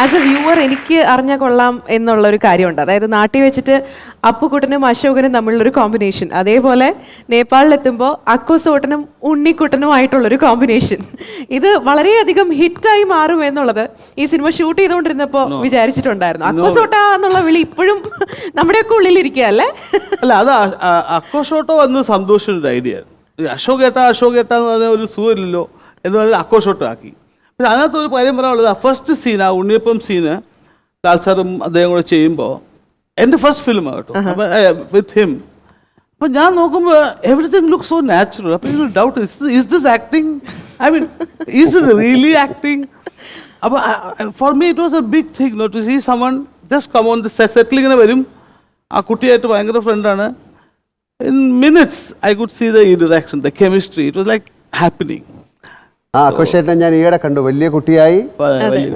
As A viewer എനിക്ക് അറിഞ്ഞാൽ കൊള്ളാം എന്നുള്ള ഒരു കാര്യമുണ്ട്. അതായത് നാട്ടിൽ വെച്ചിട്ട് അപ്പുക്കുട്ടനും അശോകനും തമ്മിലുള്ളൊരു കോമ്പിനേഷൻ അതേപോലെ നേപ്പാളിലെത്തുമ്പോൾ അക്കുസോട്ടനും ഉണ്ണിക്കുട്ടനുമായിട്ടുള്ളൊരു കോമ്പിനേഷൻ ഇത് വളരെയധികം ഹിറ്റായി മാറും എന്നുള്ളത് ഈ സിനിമ ഷൂട്ട് ചെയ്തുകൊണ്ടിരുന്നപ്പോൾ വിചാരിച്ചിട്ടുണ്ടായിരുന്നു. അക്കുസോട്ട എന്നുള്ള വിളി ഇപ്പോഴും നമ്മുടെയൊക്കെ ഉള്ളിലിരിക്കുക അല്ലേ? അല്ല അത് അക്കോഷോട്ടോ വന്ന് സന്തോഷം ഒരു ഐഡിയ. അശോകേട്ട അശോകേട്ട അശോക് എന്ന് പറഞ്ഞ ഒരു സുഖമില്ലല്ലോ എന്ന് പറഞ്ഞാൽ അക്കോഷോട്ടോ ആക്കി. പക്ഷെ അതിനകത്ത് ഒരു കാര്യം പറയാനുള്ളത് ആ ഫസ്റ്റ് സീൻ ആ ഉണ്ണിയപ്പം സീന് ലാൽസാറും അദ്ദേഹം കൂടെ ചെയ്യുമ്പോൾ എന്റെ ഫസ്റ്റ് ഫിലിം കേട്ടോ. അപ്പം വിത്ത് ഹിം അപ്പം ഞാൻ നോക്കുമ്പോൾ എവറിഥിങ് ലുക്ക് സോ നാച്ചുറൽ അപ്പം എനിക്ക് doubt is this acting I mean is this really acting അപ്പോൾ for me it was a big thing no to see someone just come on the സെറ്റിൽ ഇങ്ങനെ വരും. ആ കുട്ടിയായിട്ട് ഭയങ്കര ഫ്രണ്ടാണ് in minutes I could see the interaction the chemistry it was like happening ആ കുശേട്ടനെ ഞാൻ ഈയിടെ കണ്ടു. വലിയ കുട്ടിയായി.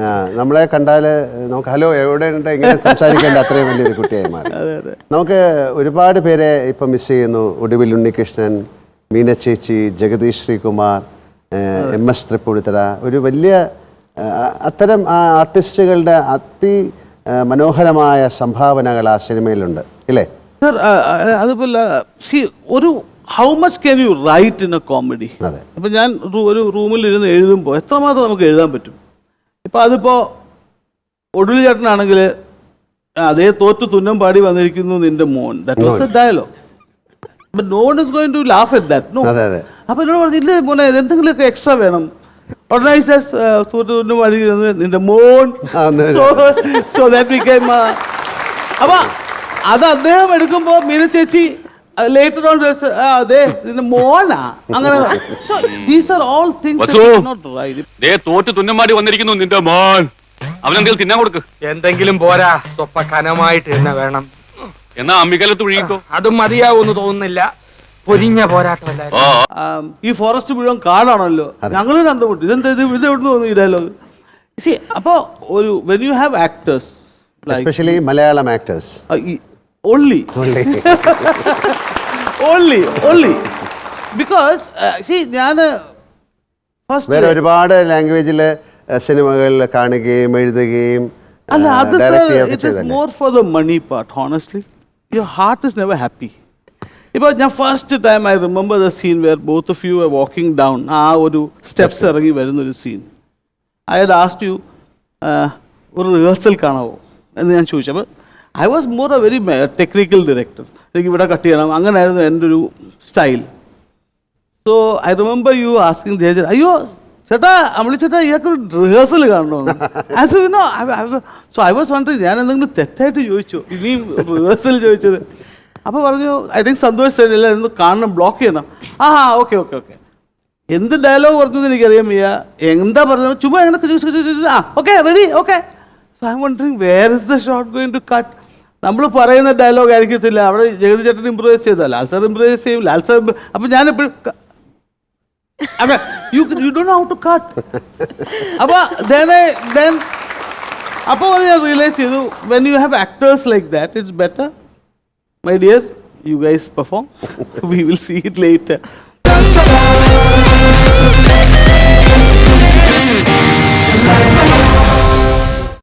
ആ, നമ്മളെ കണ്ടാൽ നമുക്ക് ഹലോ എവിടെ ഉണ്ട്? ഇങ്ങനെ സംസാരിക്കേണ്ട അത്രയും വലിയൊരു കുട്ടിയായി മാറി. നമുക്ക് ഒരുപാട് പേരെ ഇപ്പം മിസ് ചെയ്യുന്നു. ഒടുവിൽ ഉണ്ണികൃഷ്ണൻ മീന ചേച്ചി ജഗദീഷ് ശ്രീകുമാർ എം എസ് തൃപ്പൂണിത്തറ. ഒരു വലിയ അത്തരം ആ ആർട്ടിസ്റ്റുകളുടെ അതി മനോഹരമായ സംഭാവനകൾ ആ സിനിമയിലുണ്ട്. ഇല്ലേ? സർ അതുപോലെ സി ഒരു how much can you write in a comedy അപ്പൊ ഞാൻ ഒരു റൂമിൽ ഇരുന്ന് എഴുതുമ്പോൾ എത്രമാത്രം നമുക്ക് എഴുതാൻ പറ്റും? ഇപ്പൊ അതിപ്പോൾ ഒടുവിൽ ചേട്ടനാണെങ്കിൽ അതേ തോറ്റു തുന്നം പാടി വന്നിരിക്കുന്നു നിന്റെ മോൻ. That was the dialogue no one is going to laugh at that no. അപ്പോൾ എന്നോട് പറഞ്ഞു ഇല്ല മോനെ എന്തെങ്കിലുമൊക്കെ എക്സ്ട്രാ വേണം. ഓർഗനൈസേഴ്സ് തോറ്റ് തുന്നം പാടി നിന്റെ മോൻ. സോ ദാറ്റ് അത് അദ്ദേഹം എടുക്കുമ്പോ മീന ചേച്ചി ലേറ്റർ ഓൺ അതെ മോനാ. അങ്ങനെ so these are all. Things they thought തുന്നമാടി വന്നിരിക്കുന്നു നിന്റെ മോൻ. അവനെന്തെങ്കിലും തിന്നാൻ കൊടുക്ക്. എന്തെങ്കിലും പോരാ. സ്വപ്പ കനമായിട്ട് തന്നെ വേണം. എന്നാ അമ്മിക്കലത്ത് ഒഴുകിക്കോ. അതും മതിയാവൂന്ന് തോന്നുന്നില്ല. പൊരിഞ്ഞ പോരാട്ടമല്ല? ആ. ഈ ഫോറസ്റ്റ് മുഴുവൻ കാടാണല്ലോ. ഞങ്ങൾ അന്തമുട്ട് ഇതെന്താ ഇത്? ഇത് എവിടുന്ന് നിന്ന് സി അപ്പോ ഒരു when you have actors especially Malayalam actors only Only. Because, because see ഞാൻ വേറെ ഫസ്റ്റ് ഒരുപാട് ലാംഗ്വേജിൽ സിനിമകൾ കാണുകയും എഴുതുകയും അല്ല അത് ഡയറക്റ്റ് ചെയ്യുകയൊക്കെ ഇറ്റ് ഇസ് ചെയ്തല്ലേ? More for the money part honestly your heart is never happy ഇപ്പോൾ ഞാൻ first time I remember the scene where both of you are walking down ആ ഒരു സ്റ്റെപ്സ് ഇറങ്ങി വരുന്നൊരു സീൻ ഐ ലാസ്റ്റ് യു ഒരു rehearsal കാണാവോ? എന്ന് ഞാൻ ചോദിച്ചു. അപ്പോൾ I was more a very technical director എനിക്ക് ഇവിടെ കട്ട് ചെയ്യണം. അങ്ങനെയായിരുന്നു എന്റെ ഒരു style so I remember you asking ധേജൻ അയ്യോ ചേട്ടാ നമ്മൾ ചേട്ടാ ഇയാൾക്ക് റിഹേഴ്സൽ കാണണമെന്ന് സോ ഐ വാസ് വണ്ടറിങ് ഞാൻ എന്തെങ്കിലും തെറ്റായിട്ട് ചോദിച്ചു? ഇനിയും റിഹേഴ്സൽ ചോദിച്ചത്? അപ്പോൾ പറഞ്ഞു ഐ തിങ്ക് സന്തോഷ് തരില്ല എന്ന് കാണണം ബ്ലോക്ക് ചെയ്യണം. ആ ഹാ ഓക്കെ ഓക്കെ ഓക്കെ എന്ത് ഡയലോഗ് പറഞ്ഞത് എനിക്കറിയാൻ വയ്യ. എന്താ പറഞ്ഞത്? ചുമ്മാ ചോദിച്ചു. ആ okay ready okay so I wondering where is the shot going to cut നമ്മൾ പറയുന്ന ഡയലോഗ് ആയിരിക്കത്തില്ല. അവിടെ ജഗതി ചേട്ടൻ ഇമ്പ്രൂവൈസ് ചെയ്തോ ലാൽ സാർ ഇമ്പ്രൂവൈസ് ചെയ്യും. ലാൽ സാർ അപ്പം ഞാനെപ്പോഴും യു അപ്പോൾ ഞാൻ റിയലൈസ് ചെയ്തു. When you have actors like that it's better my dear you guys perform we will see it later